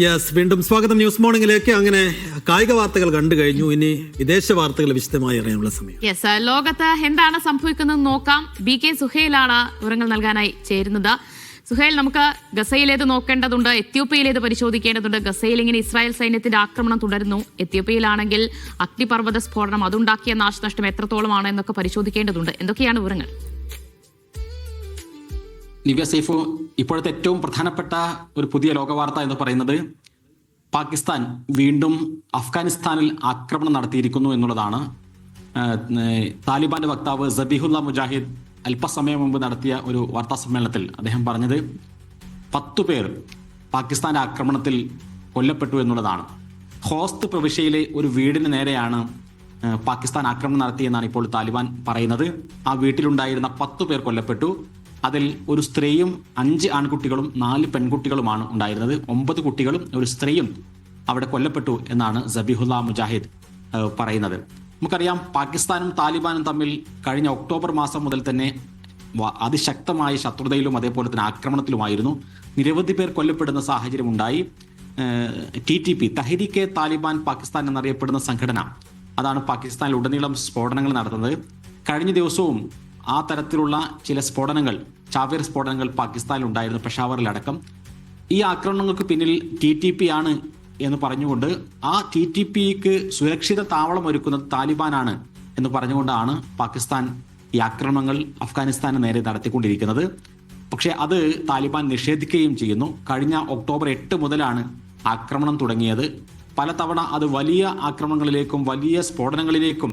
Yes വീണ്ടും സ്വാഗതം. News മോർണിംഗിലേക്ക് അങ്ങനെ കായിക വാർത്തകൾ കണ്ടു കഴിഞ്ഞു. ഇനി വിദേശ വാർത്തകൾ വിശദമായി അറിയാനുള്ള സമയം. യെസ് ലോകത്ത് എന്താണ് സംഭവിക്കുന്നത് നോക്കാം. ബി കെ സുഹേലാണ് വിവരങ്ങൾ നൽകാനായി ചേരുന്നത്. സുഹേൽ നമുക്ക് ഗസയിലേത് നോക്കേണ്ടതുണ്ട്? എത്യോപ്യയിലേത് പരിശോധിക്കേണ്ടതുണ്ട്? ഗസയിൽ ഇങ്ങനെ ഇസ്രായേൽ സൈന്യത്തിന്റെ ആക്രമണം തുടരുന്നു. എത്യോപ്യയിലാണെങ്കിൽ അഗ്നിപർവത സ്ഫോടനം അതുണ്ടാക്കിയ നാശനഷ്ടം എത്രത്തോളമാണ് എന്നൊക്കെ പരിശോധിക്കേണ്ടതുണ്ട്. എന്തൊക്കെയാണ് വിവരങ്ങൾ? നിവ്യ സൈഫു ഇപ്പോഴത്തെ ഏറ്റവും പ്രധാനപ്പെട്ട ഒരു പുതിയ ലോകവാർത്ത എന്ന് പറയുന്നത് പാകിസ്ഥാൻ വീണ്ടും അഫ്ഗാനിസ്ഥാനിൽ ആക്രമണം നടത്തിയിരിക്കുന്നു എന്നുള്ളതാണ്. താലിബാന്റെ വക്താവ് സബീഹുല്ല മുജാഹിദ് അല്പസമയം മുമ്പ് നടത്തിയ ഒരു വാർത്താ സമ്മേളനത്തിൽ അദ്ദേഹം പറഞ്ഞത് പത്തു പേർ പാകിസ്ഥാന്റെ ആക്രമണത്തിൽ കൊല്ലപ്പെട്ടു എന്നുള്ളതാണ്. ഹോസ്ത് പ്രവിശ്യയിലെ ഒരു വീടിന് നേരെയാണ് പാകിസ്ഥാൻ ആക്രമണം നടത്തിയെന്നാണ് ഇപ്പോൾ താലിബാൻ പറയുന്നത്. ആ വീട്ടിലുണ്ടായിരുന്ന പത്തു പേർ കൊല്ലപ്പെട്ടു. അതിൽ ഒരു സ്ത്രീയും അഞ്ച് ആൺകുട്ടികളും നാല് പെൺകുട്ടികളുമാണ് ഉണ്ടായിരുന്നത്. ഒമ്പത് കുട്ടികളും ഒരു സ്ത്രീയും അവിടെ കൊല്ലപ്പെട്ടു എന്നാണ് സബിഹുല്ല മുജാഹിദ് പറയുന്നത്. നമുക്കറിയാം പാകിസ്ഥാനും താലിബാനും തമ്മിൽ കഴിഞ്ഞ ഒക്ടോബർ മാസം മുതൽ തന്നെ അതിശക്തമായ ശത്രുതയിലും അതേപോലെ തന്നെ ആക്രമണത്തിലുമായിരുന്നു. നിരവധി പേർ കൊല്ലപ്പെടുന്ന സാഹചര്യം ഉണ്ടായി T T P Tehrik e Taliban Pakistan എന്നറിയപ്പെടുന്ന സംഘടന. അതാണ് പാകിസ്ഥാനിൽ ഉടനീളം സ്ഫോടനങ്ങൾ നടത്തുന്നത്. കഴിഞ്ഞ ദിവസവും ആ തരത്തിലുള്ള ചില സ്ഫോടനങ്ങൾ ചാവേർ സ്ഫോടനങ്ങൾ പാകിസ്ഥാനിൽ ഉണ്ടായിരുന്നു പെഷാവറിലടക്കം ഈ ആക്രമണങ്ങൾക്ക് പിന്നിൽ ടി ടി പി ആണ് എന്ന് പറഞ്ഞുകൊണ്ട് ആ ടി ടി പിക്ക് സുരക്ഷിത താവളം ഒരുക്കുന്നത് താലിബാനാണ് എന്ന് പറഞ്ഞുകൊണ്ടാണ് പാകിസ്ഥാൻ ഈ ആക്രമണങ്ങൾ അഫ്ഗാനിസ്ഥാന് നേരെ നടത്തിക്കൊണ്ടിരിക്കുന്നത്. പക്ഷെ അത് താലിബാൻ നിഷേധിക്കുകയും ചെയ്യുന്നു. കഴിഞ്ഞ ഒക്ടോബർ എട്ട് മുതലാണ് ആക്രമണം തുടങ്ങിയത്. പലതവണ അത് വലിയ ആക്രമണങ്ങളിലേക്കും വലിയ സ്ഫോടനങ്ങളിലേക്കും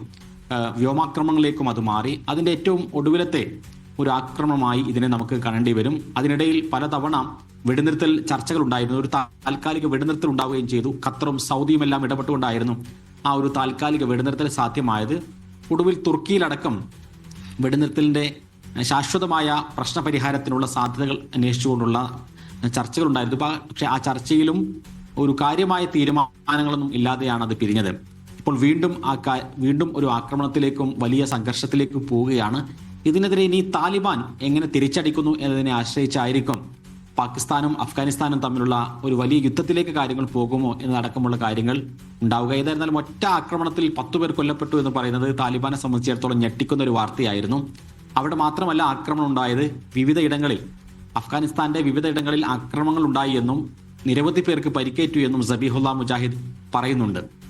വ്യോമാക്രമണങ്ങളിലേക്കും അത് മാറി. അതിന്റെ ഏറ്റവും ഒടുവിലത്തെ ഒരു ആക്രമണമായി ഇതിനെ നമുക്ക് കാണേണ്ടി വരും. അതിനിടയിൽ പലതവണ വെടിനിർത്തൽ ചർച്ചകൾ ഉണ്ടായിരുന്നു ഒരു താൽക്കാലിക വെടിനിർത്തൽ ഉണ്ടാവുകയും ചെയ്തു. ഖത്തറും സൗദിയും എല്ലാം ഇടപെട്ടുകൊണ്ടായിരുന്നു ആ ഒരു താൽക്കാലിക വെടിനിർത്തൽ സാധ്യമായത്. ഒടുവിൽ തുർക്കിയിലടക്കം വെടിനിർത്തലിന്റെ ശാശ്വതമായ പ്രശ്നപരിഹാരത്തിനുള്ള സാധ്യതകൾ അന്വേഷിച്ചുകൊണ്ടുള്ള ചർച്ചകൾ ഉണ്ടായിരുന്നു പക്ഷേ ആ ചർച്ചയിലും ഒരു കാര്യമായ തീരുമാനങ്ങളൊന്നും ഇല്ലാതെയാണ് അത് പിരിഞ്ഞത്. ഇപ്പോൾ വീണ്ടും ആ വീണ്ടും ഒരു ആക്രമണത്തിലേക്കും വലിയ സംഘർഷത്തിലേക്കും പോവുകയാണ്. ഇതിനെതിരെ ഇനി താലിബാൻ എങ്ങനെ തിരിച്ചടിക്കുന്നു എന്നതിനെ ആശ്രയിച്ചായിരിക്കും പാകിസ്ഥാനും അഫ്ഗാനിസ്ഥാനും തമ്മിലുള്ള ഒരു വലിയ യുദ്ധത്തിലേക്ക് കാര്യങ്ങൾ പോകുമോ എന്നതടക്കമുള്ള കാര്യങ്ങൾ ഉണ്ടാവുക. ഏതായിരുന്നാലും ഒറ്റ ആക്രമണത്തിൽ പത്തു പേർ കൊല്ലപ്പെട്ടു എന്ന് പറയുന്നത് താലിബാനെ സംബന്ധിച്ചിടത്തോളം ഞെട്ടിക്കുന്ന ഒരു വാർത്തയായിരുന്നു. അവിടെ മാത്രമല്ല ആക്രമണം ഉണ്ടായത് വിവിധ ഇടങ്ങളിൽ. അഫ്ഗാനിസ്ഥാന്റെ വിവിധ ഇടങ്ങളിൽ ആക്രമണങ്ങൾ ഉണ്ടായി എന്നും നിരവധി പേർക്ക് പരിക്കേറ്റു എന്നും സബീഹുല്ല മുജാഹിദ് പറയുന്നുണ്ട്.